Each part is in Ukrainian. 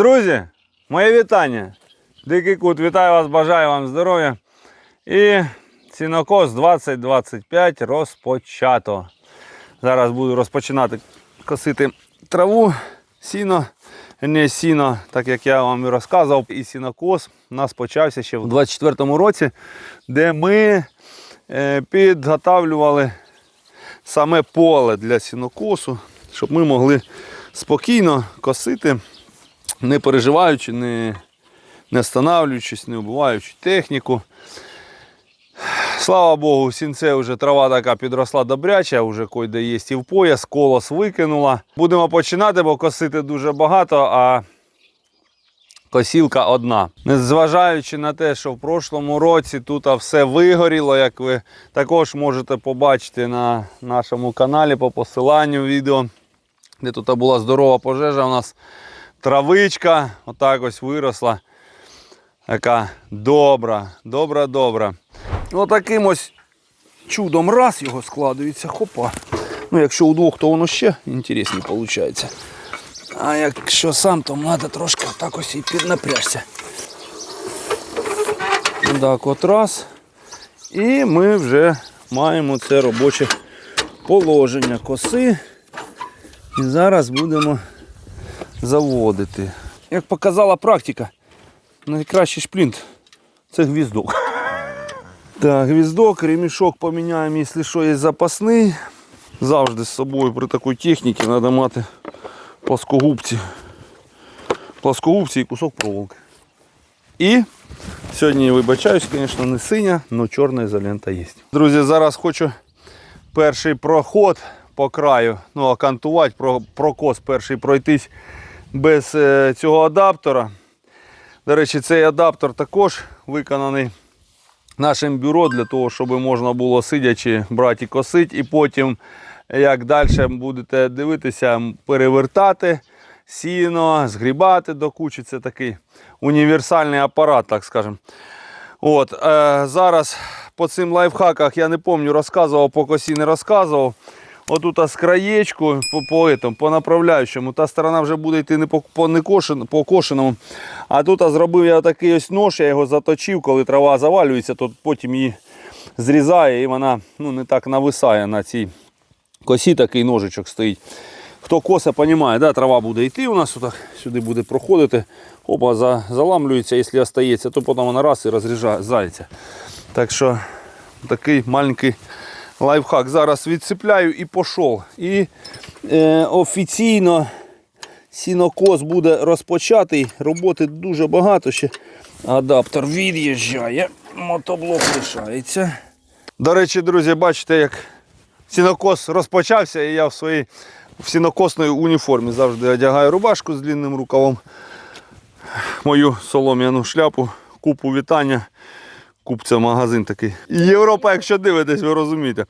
Друзі, моє вітання. Дикий кут, вітаю вас, бажаю вам здоров'я. І сінокос 2025 розпочато. Зараз буду розпочинати косити траву, сіно, не сіно, так як я вам і розказував. І сінокос у нас почався ще в 24-му році, де ми е, підготавлювали саме поле для сінокосу, щоб ми могли спокійно косити, не переживаючи, не, не останавливаючись, не вбиваючи техніку. Слава Богу, сінце вже трава така підросла добряча, вже койде є і в пояс, колос викинула. Будемо починати, бо косити дуже багато, а косілка одна. Незважаючи на те, що в прошлому році тут все вигоріло, як ви також можете побачити на нашому каналі по посиланню відео, де тут була здорова пожежа, у нас травичка, отак ось виросла. Така добра, добра, добра. Отаким ось чудом раз його складується, хопа. Ну, якщо удвох, то воно ще інтересніше виходить. А якщо сам, то треба трошки так ось і піднапрячся. Так, от раз. І ми вже маємо це робоче положення коси. І зараз будемо заводити. Як показала практика, найкращий шплінт це гвіздок. Так, гвіздок, ремішок поміняємо, якщо що є запасний. Завжди з собою при такій техніці треба мати плоскогубці. Плоскогубці і кусок проволоки. І сьогодні, вибачаюсь, звісно, не синя, але чорна ізолента є. Друзі, зараз хочу перший проход по краю, ну, окантувати, прокос перший пройтись без е, цього адаптера. До речі, цей адаптер також виконаний нашим бюро для того, щоб можна було сидячи брати і косити, і потім, як далі будете дивитися, перевертати сіно, згрібати до кучі. Це такий універсальний апарат, так скажемо. От, е, зараз по цим лайфхаках я не пам'ятаю, розказував, по косі не розказував. Отут з краєчку по, по, этому, по направляючому, та сторона вже буде йти не по, по, не кошен, по кошеному. А тут зробив я такий ось нож, я його заточив, коли трава завалюється, то потім її зрізає і вона ну, не так нависає на цій косі, такий ножичок стоїть. Хто коса, розуміє, да, трава буде йти у нас, отак, сюди буде проходити, опа, за, заламлюється, якщо остається, то потім вона раз і розрізається. Так що такий маленький лайфхак. Зараз відсипляю і пішов. І е, офіційно сінокос буде розпочатий. Роботи дуже багато ще. Адаптер від'їжджає, мотоблок лишається. До речі, друзі, бачите, як сінокос розпочався, і я в своїй в сінокосній уніформі завжди одягаю рубашку з длинним рукавом, мою солом'яну шляпу, купу вітання. Куп це магазин такий. Європа, якщо дивитесь, ви розумієте.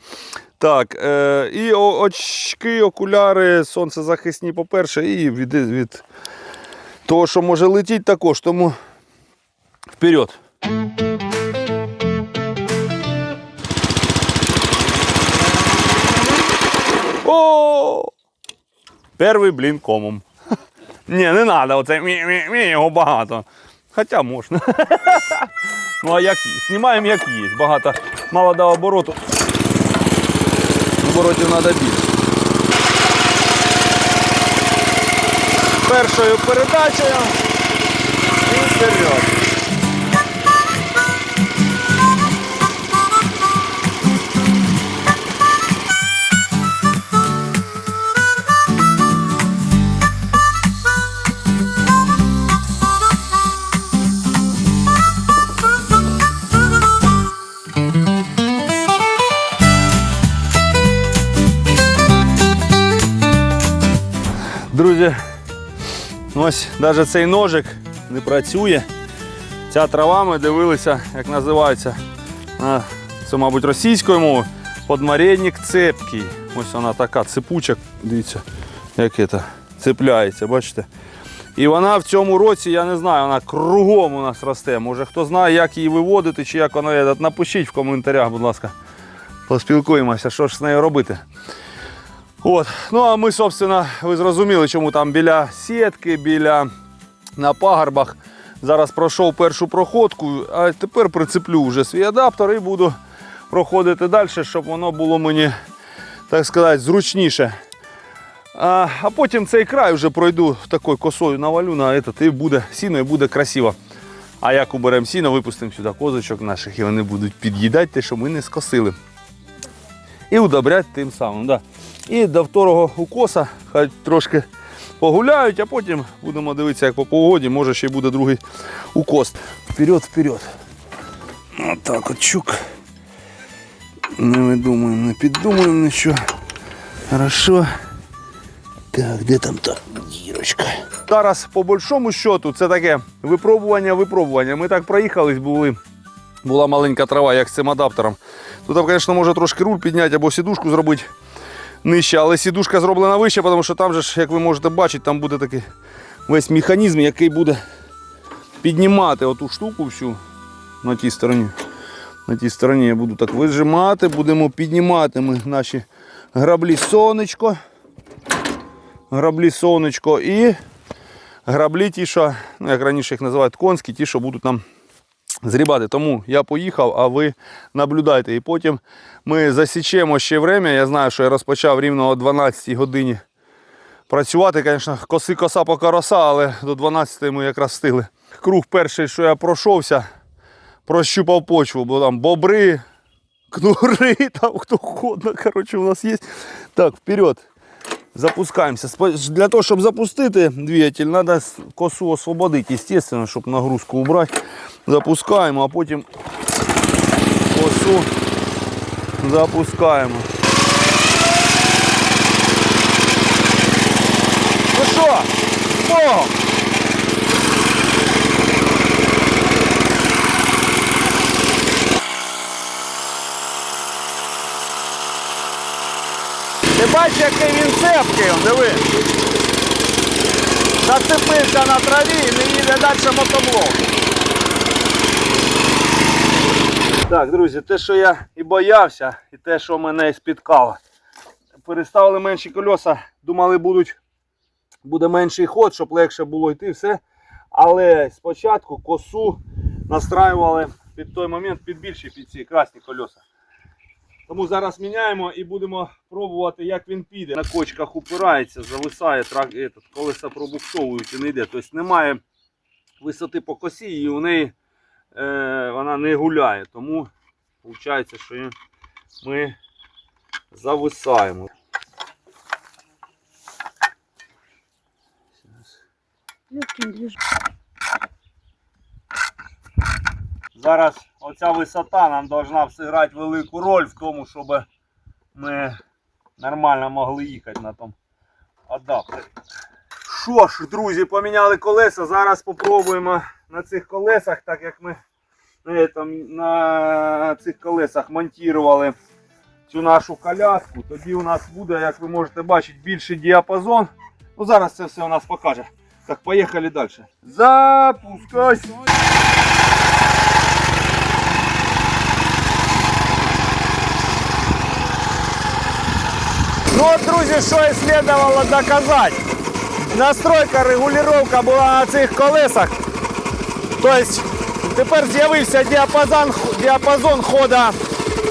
Так, е, і очки, окуляри, сонцезахисні, по-перше, і від, від того, що може летіти також, тому вперед. О! Перший блін комом. Ні, не треба, оце мі-мі-мі, його багато. Хоча можна. Ну а як є? Знімаємо як є. Багато. Мало до обороту. Оборотів треба більше. Першою передачею і вперед. Друзі, ось навіть цей ножик не працює. Ця трава ми дивилися, як називається. Це, мабуть, російською мовою. Подмаренник цепкий. Ось вона така цепуча, дивіться, як це цепляється, бачите? І вона в цьому році, я не знаю, вона кругом у нас росте. Може хто знає, як її виводити чи як вона є, напишіть в коментарях, будь ласка. Поспілкуємося, що ж з нею робити. От. Ну а ми, собственно, ви зрозуміли, чому там біля сітки, біля на пагорбах. Зараз пройшов першу проходку, а тепер прицеплю вже свій адаптер і буду проходити далі, щоб воно було мені, так сказати, зручніше. А, а потім цей край вже пройду такою косою навалю на этот, і буде сіно і буде красиво. А як уберемо сіно, випустимо сюди козочок наших і вони будуть під'їдати те, що ми не скосили. І удобрять тим самим. Да. І до второго укоса хай трошки погуляють, а потім будемо дивитися, як по погоді, може ще й буде другий укос. Вперед, вперед. Отак от чук. Не видумуємо, не піддумуємо нічого. Хорошо. Так, де там та дірочка? Зараз, по большому счету, це таке випробування, випробування. Ми так проїхались, були. Була маленька трава, як з цим адаптером. Тут, звісно, може трошки руль підняти або сідушку зробити нижче, але сідушка зроблена вище, тому що там же, як ви можете бачити, там буде такий весь механізм, який буде піднімати оту штуку всю на тій стороні. На тій стороні я буду так вижимати, будемо піднімати ми наші граблі сонечко. Граблі сонечко і граблі ті, що, ну як раніше їх називають конські, ті, що будуть нам зрібати. Тому я поїхав, а ви наблюдайте. І потім ми засічемо ще время. Я знаю, що я розпочав рівно о 12 годині працювати. Звісно, коси коса по короса, але до 12 ми якраз встигли. Круг перший, що я пройшовся, прощупав почву, бо там бобри, кнури, там хто угодно, коротше, у нас є. Так, вперед. Запускаємося. Для того, щоб запустити двигатель, треба косу освободити, естественно, щоб нагрузку убрати. Запускаємо, а потім косу запускаємо. Ну що, Богом! Ти бачиш, який він цепкий, диви. Зацепився на траві і не їде далі мотоблок. Так, друзі, те, що я і боявся, і те, що мене і спіткало. Переставили менші кольоса, думали, будуть, буде менший ход, щоб легше було йти все. Але спочатку косу настраювали під той момент під більші під ці красні кольоса. Тому зараз міняємо і будемо пробувати, як він піде. На кочках упирається, зависає, трак, этот, колеса пробуксовують і не йде. Тобто немає висоти по косі і у неї е, вона не гуляє. Тому виходить, що ми зависаємо. Зараз оця висота нам повинна зіграти велику роль в тому, щоб ми нормально могли їхати на тому адаптері. Що ж, друзі, поміняли колеса. Зараз спробуємо на цих колесах, так як ми на цих колесах монтували цю нашу коляску. Тоді у нас буде, як ви можете бачити, більший діапазон. Ну, зараз це все у нас покаже. Так, поїхали далі. Запускайся! Ну от, друзі, що і слідувало доказати. Настройка, регулювання була на цих колесах. Тобто тепер з'явився діапазон, діапазон хода,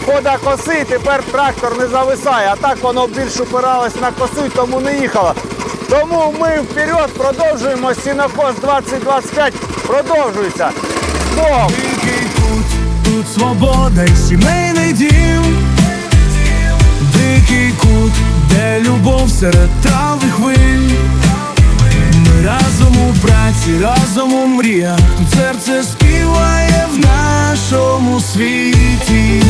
хода коси, тепер трактор не зависає, а так воно більш упиралось на косу і тому не їхало. Тому ми вперед продовжуємо, сінокос 2025 продовжується. З Богом! Тут свобода сімейний дім. Дикий кут, де любов серед трав і хвиль. Ми разом у праці, разом у мріях. Тут серце співає в нашому світі.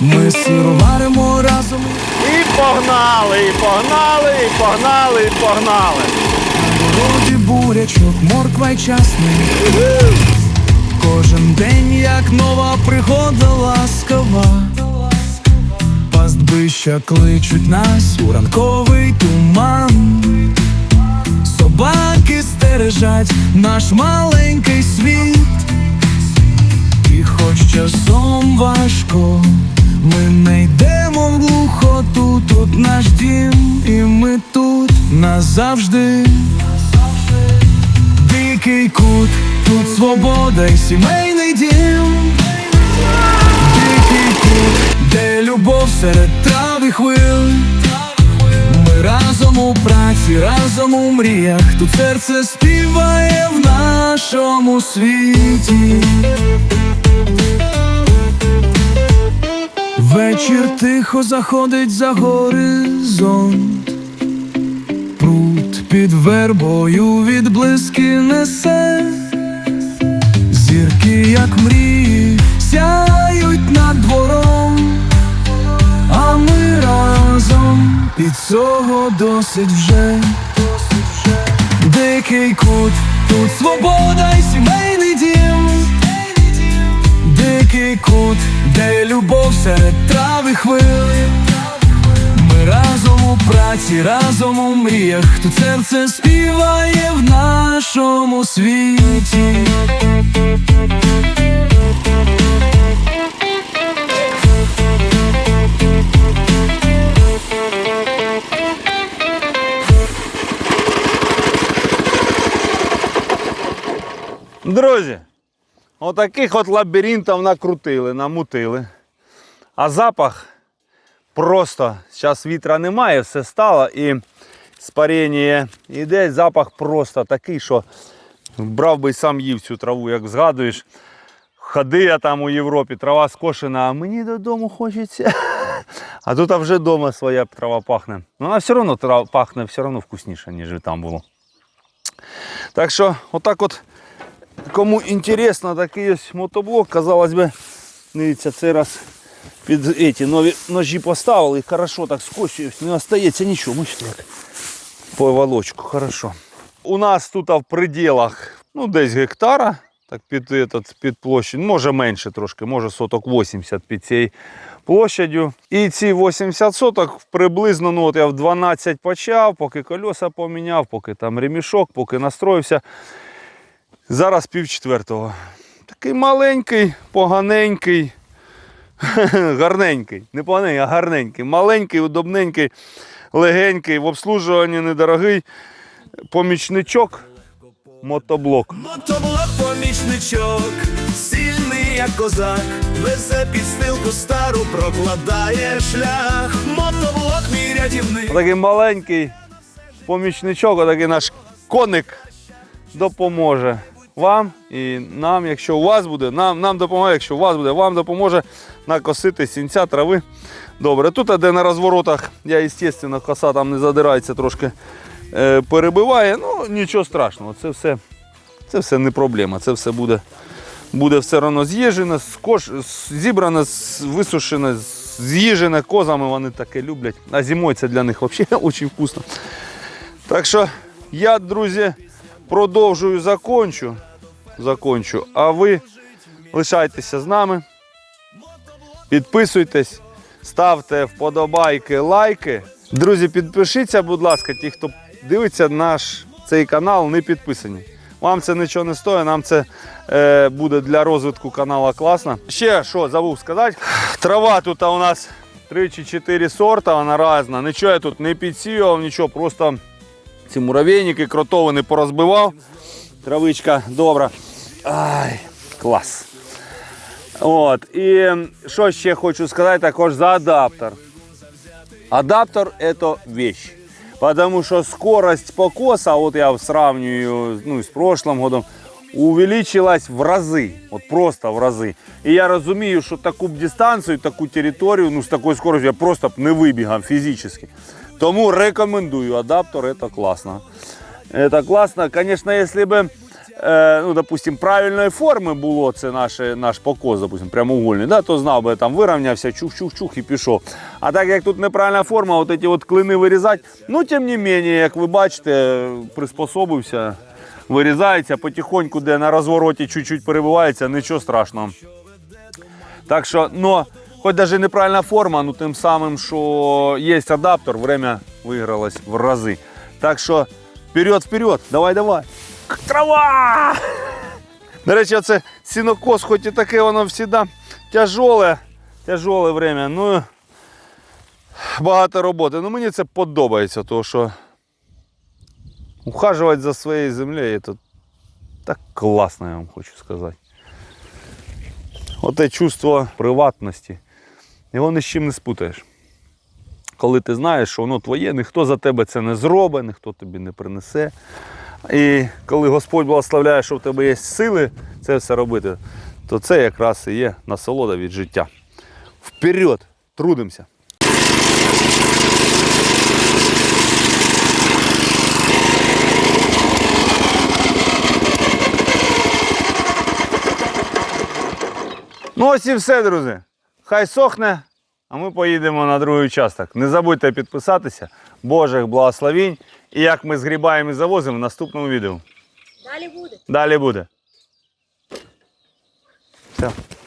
Ми сироваримо разом. І погнали, і погнали, і погнали, і погнали. Вроді бурячок, морква й часник Кожен день як нова пригода ласкава Пастбища кличуть нас у ранковий туман Собаки стережать наш маленький світ І хоч часом важко, ми не йдемо в глухоту, тут наш дім, і ми тут на назавжди. Дикий кут, тут свобода і сімейний дім. Дикий кут, де любов серед трав і хвиль. Ми разом у праці, разом у мріях, тут серце співає в нашому світі. Вечір тихо заходить за горизонт. Пруд під вербою відблиски несе. Зірки, як мрії, і цього досить вже. Дикий кут, тут свобода і сімейний дім. Дикий кут, де любов серед трав і хвиль Ми разом у праці, разом у мріях. Тут серце співає в нашому світі Друзі, отаких от лабіринтів накрутили, намутили. А запах просто, зараз вітра немає, все стало і спарення іде, запах просто такий, що брав би сам їв цю траву, як згадуєш. Ходи я там у Європі, трава скошена, а мені додому хочеться. А тут вже вдома своя трава пахне. Ну, вона все одно трава пахне все одно вкусніше, ніж там було. Так що, отак от Кому інтересно, такий ось мотоблок, казалось би, дивіться, цей раз під ці нові ножі поставили і хорошо так скочують, не остається нічого. Бачите, як по волочку, хорошо. У нас тут в пределах ну, десь гектара, так під, этот, під площадь, може менше трошки, може соток 80 під цією площадю. І ці 80 соток приблизно, ну от я в 12 почав, поки колеса поміняв, поки там ремішок, поки настроївся. Зараз пів четвертого. Такий маленький, поганенький, гарненький. Не поганенький, а гарненький. Маленький, удобненький, легенький, в обслужуванні недорогий. Помічничок, мотоблок. Мотоблок помічничок, сильний як козак, везе підстилку стару, прокладає шлях. Мотоблок мій рятівник. Такий маленький помічничок, отакий наш коник допоможе вам і нам, якщо у вас буде, нам, нам допомагає, якщо у вас буде, вам допоможе накосити сінця трави. Добре, тут де на розворотах, я, звісно, коса там не задирається, трошки е, перебиває. Ну, нічого страшного, це все, це все не проблема. Це все буде, буде все одно з'їжджене, скош, зібране, с- висушене, з'їжджене козами, вони таке люблять. А зимою це для них взагалі дуже вкусно. Так що я, друзі, продовжую закончу. закончу. А ви лишайтеся з нами. Підписуйтесь, ставте вподобайки, лайки. Друзі, підпишіться, будь ласка, ті, хто дивиться наш цей канал, не підписані. Вам це нічого не стоїть, нам це е, буде для розвитку каналу класно. Ще що забув сказати. Трава тут у нас 3 чи 4 сорта, вона різна. Нічого я тут не підсіював, нічого, просто ці муравейники, кротовини порозбивав. Травичка добра. Ай, клас. От. І що ще хочу сказати також за адаптер. Адаптер это вещь. Потому что скорость покоса, вот я сравниваю ну, с прошлым годом, увеличилась в рази. От просто в рази. І я розумію, що таку б дистанцію, таку територію, ну з такою скоростю я просто б не вибігав фізично. Тому рекомендую адаптер, це класно. Это классно. Конечно, если бы, э, ну, допустим, правильної форми було це наше, наш покос, допустим, прямоугольний, да, то знав би, там вирівнявся, чух-чух-чух і пішов. А так як тут неправильна форма, от ці от клини вирізати, ну, тим не менше, як ви бачите, приспособився, вирізається потихоньку, де на розвороті чуть-чуть перебувається, нічого страшного. Так що, но, хоч навіть неправильна форма, ну тим самим, що є адаптер, время вигралось в рази. Так що, вперед, вперед, давай, давай. Трава! До речі, це сінокос, хоч і таке воно завжди тяжоле, тяжоле время. Ну, багато роботи. Ну мені це подобається, тому що Ухаживать за своєю землею это так класно, я вам хочу сказати. Оте чувство приватності, його ні з чим не спутаєш. Коли ти знаєш, що воно твоє, ніхто за тебе це не зробить, ніхто тобі не принесе. І коли Господь благословляє, що в тебе є сили це все робити, то це якраз і є насолода від життя. Вперед! Трудимося! Ну ось і все, друзі. Хай сохне, а ми поїдемо на другий участок. Не забудьте підписатися. Божих благословінь. І як ми згрібаємо і завозимо в наступному відео. Далі буде. Далі буде. Все.